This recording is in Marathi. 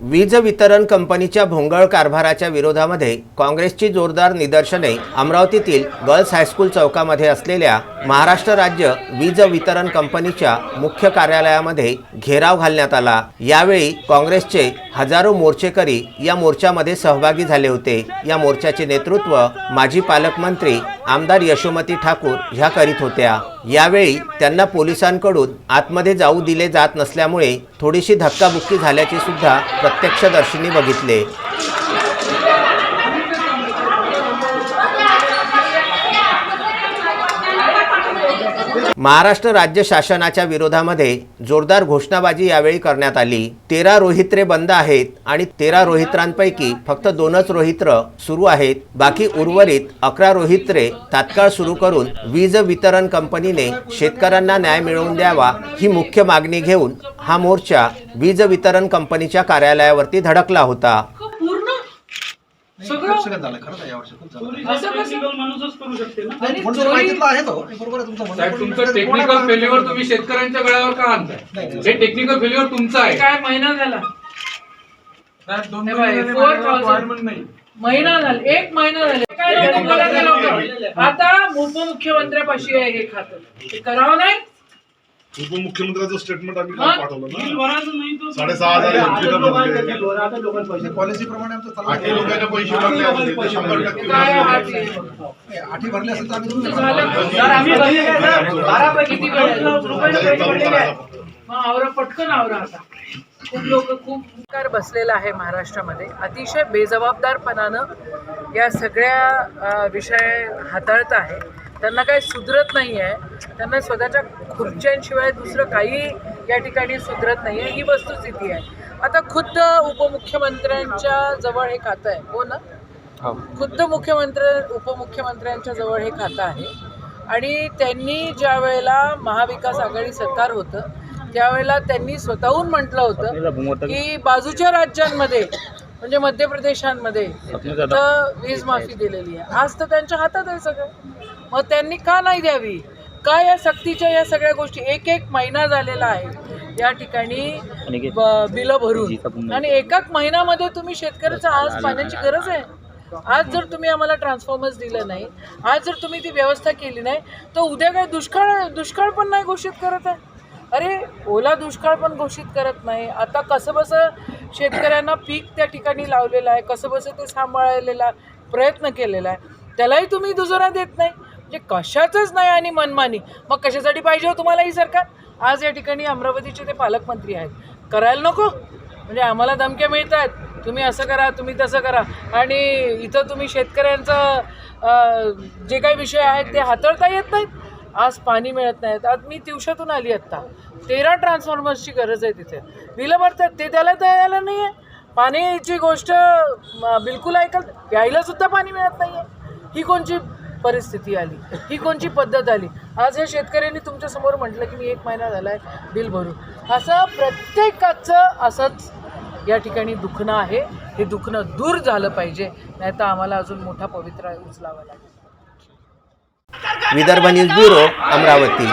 वीज वितरण कंपनीच्या भोंगळ कारभाराच्या विरोधामध्ये काँग्रेसची जोरदार निदर्शने अमरावतीतील गर्ल्स हायस्कूल चौकामध्ये असलेल्या महाराष्ट्र राज्य वीज वितरण कंपनीच्या मुख्य कार्यालयामध्ये घेराव घालण्यात आला. यावेळी काँग्रेसचे हजारो मोर्चेकरी या मोर्चामध्ये सहभागी झाले होते. या मोर्चाचे नेतृत्व माजी पालकमंत्री आमदार यशोमती ठाकूर ह्या करीत होत्या. यावेळी त्यांना पोलिसांकडून आतमध्ये जाऊ दिले जात नसल्यामुळे थोडीशी धक्काबुक्की झाल्याचे सुद्धा प्रत्यक्षदर्शींनी बघितले. महाराष्ट्र राज्य शासनाच्या विरोधामध्ये जोरदार घोषणाबाजी यावेळी करण्यात आली. तेरा रोहित्रे बंद आहेत आणि तेरा रोहित्रांपैकी फक्त दोनच रोहित्र सुरू आहेत. बाकी उर्वरित अकरा रोहित्रे तात्काळ सुरू करून वीज वितरण कंपनीने शेतकऱ्यांना न्याय मिळवून द्यावा ही मुख्य मागणी घेऊन हा मोर्चा वीज वितरण कंपनीच्या कार्यालयावरती धडकला होता. सगळं सगळं झालं? खरं आहे यावर्षी खूप झालं. असं कसं? टेक्निकल माणूसच करू शकते ना. आणि म्हणून चोरी- माहितीतलं आहे तो. बरोबर आहे तुमचं म्हणणं. साहेब पण तुमचं त्याच्यात टेक्निकल कोणाला- फेल्युअर तुम्ही शेतकऱ्यांच्या गळ्यावर का आणताय? हे टेक्निकल फेल्युअर तुमचं आहे. काय महिना झाला? साहेब, दोन हे महिने झाले four माझ्याकडे thousand. appointment नाही. महिना झाला एक महिना झाले. काय लोकं. आता उपमुख्यमंत्र्यापाशी आहे हे खातं. ते करावं नाही? उपमुख्यमंत्र्याचं स्टेटमेंट आम्ही? काल पाठवलं ना. साडेसहा हजार आमचं चालू आठी. लोकांचे पैसे भरले ते शंभर टक्के. आहे? हे आठी भरले असेल तर आम्ही चालू फक्त. आवरा पटकन आवरा आता. खूप लोक खूप कार बसलेला आहे महाराष्ट्रामध्ये. अतिशय बेजबाबदारपणानं या सगळ्या अ, विषय हाताळत आहे. त्यांना काही सुधरत नाही आहे त्यांना स्वतःच्या खुर्च्यांशिवाय दुसरं काही या ठिकाणी सुधरत नाही आहे ही वस्तुस्थिती आहे. आता खुद्द उपमुख्यमंत्र्यांच्या जवळ हे खातं आहे. हो ना? खुद्द मुख्यमंत्री उपमुख्यमंत्र्यांच्या जवळ हे खातं आहे. आणि त्यांनी ज्या वेळेला महाविकास आघाडी सरकार होतं त्यावेळेला त्यांनी स्वतःहून म्हटलं होतं की बाजूच्या राज्यांमध्ये म्हणजे मध्य प्रदेशांमध्ये तर वीज माफी दिलेली आहे. आज तर त्यांच्या हातात आहे सगळं. मग त्यांनी का नाही द्यावी? का या सक्तीच्या या सगळ्या गोष्टी? एक एक महिना झालेला आहे. या ठिकाणी बिलं भरून. आणि एकाच महिन्यामध्ये तुम्ही शेतकऱ्याचा आज पाण्याची गरज आहे? आज जर तुम्ही आम्हाला ट्रान्सफॉर्मर्स दिलं नाही आज जर तुम्ही ती व्यवस्था केली नाही तर उद्या काय दुष्काळ दुष्काळ पण नाही घोषित करत आहे? अरे ओला दुष्काळ पण घोषित करत नाही. आता कसं बसं शेतकऱ्यांना पीक त्या ठिकाणी लावलेलं आहे कसं बसं ते सांभाळलेला प्रयत्न केलेला आहे. त्यालाही तुम्ही दुजोरा देत नाही. म्हणजे कशाचंच नाही आणि मनमानी. मग कशासाठी पाहिजे हो तुम्हाला ही सरकार? आज या ठिकाणी अमरावतीचे ते पालकमंत्री आहेत. करायला नको. म्हणजे आम्हाला धमक्या मिळत आहेत तुम्ही असं करा तुम्ही तसं करा. आणि इथं तुम्ही शेतकऱ्यांचं जे काही विषय आहेत ते हाताळता येत नाहीत. आज पाणी मिळत नाहीत. आज मी दिवसातून आली आत्ता. तेरा ट्रान्सफॉर्मर्सची गरज आहे तिथे. बिलं भरतात. ते त्याला द्यायला नाही आहे पाण्याची गोष्ट बिलकुल ऐकल प्यायलासुद्धा पाणी मिळत नाही आहे ही कोणची परिस्थिती आली. ही कोणची पद्धत आली? आज हे शेतकऱ्यांनी तुमच्यासमोर म्हटलं की मी एक महिना झाला आहे बिल भरू असं प्रत्येकाचं असंच या ठिकाणी दुखणं आहे. हे दुखणं दूर झालं पाहिजे. नाहीतर आम्हाला अजून मोठा पवित्रा उचलावा लागेल. Vidarbha news bureau Amravati.